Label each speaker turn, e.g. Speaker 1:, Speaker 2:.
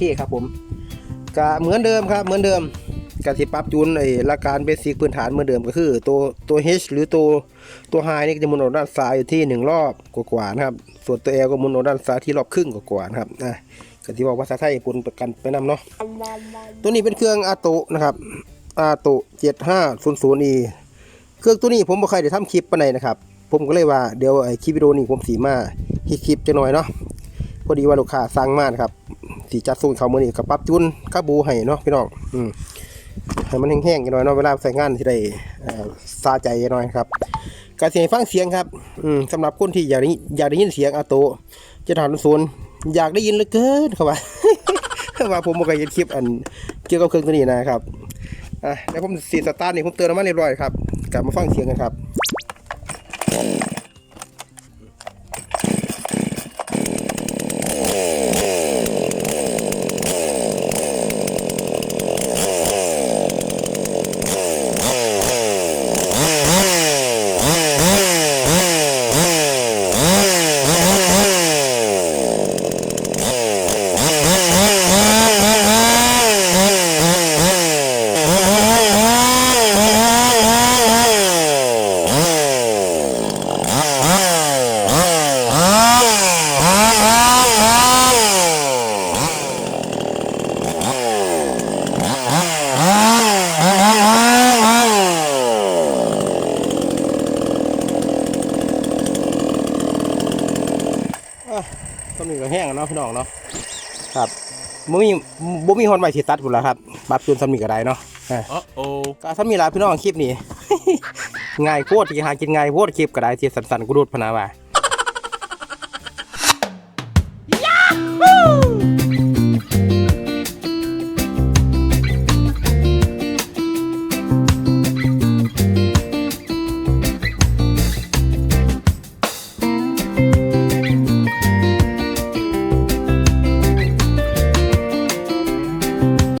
Speaker 1: เคครับผมก็เหมือนเดิมครับเหมือนเดิมก็สิปรับจูนไอ้หลักการเบสิกพื้นฐานเหมือนเดิมก็คือ ตัวตัว H หรือตัวตัวไฮนี่จะหมุนออกด้านซ้ายอยู่ที่หนึ่งรอบกว่าๆนะครับ ส่วนตัว L ก็หมุนออกด้านซ้ายที่รอบครึ่งกว่าๆนะครับนะก็ที่บอกภาษาไทยปนประกันไปนำเนาะตัวนี้เป็นเครื่องอาโตนะครับอาโตะ 7500e เครื่องตัวนี้ผมบ่เคยได้ทำคลิปไปานนะครับ ผมก็เลยว่าเดี๋ยวไอ้คลิปวิดีโอนี้ผมสีมาคลิปจะหน่อยเนาะพอดีว่าลูกค้าสั่งมานะครับ สีจัดส่งเขาเมื้อนี้ก็ปรับจูนกระบูให้เนาะพี่น้องอืมให้มันแห้งๆกันหน่อยเนาะเวลาใส่งานที่ได้ซาใจหน่อยครับการเสียงฟังเสียงครับอืมสำหรับคนที่อยากได้อยากได้ยินเสียงอาโตะจะถามศูนย์อยากได้ยินเหลือเกินเขาว่าว่าผมบ่เคยเห็นคลิปอันเกี่ยวกับเครื่องตัวนี้นะครับอะเดี๋ยวผมสีสตาร์ทนี่ผมเตือนมันเรียบร้อยครับกลับมาฟังเสียงกันครับ ต้นนี้ก็แห้งแล้วเนาะพี่น้องเนาะครับบ่มีบ่มีฮอนใบสิตัดพุ่นละครับปรับจูนซ้ำนี่ก็ได้เนาะอะ
Speaker 2: Uh-oh.
Speaker 1: ก็ซ้ำนี่ล่ะพี่น้องคลิปนี้ ง่ายโคตรที่หากินง่ายโคตรคลิปก็ได้ที่สั้นๆกูรูดพะนาว่า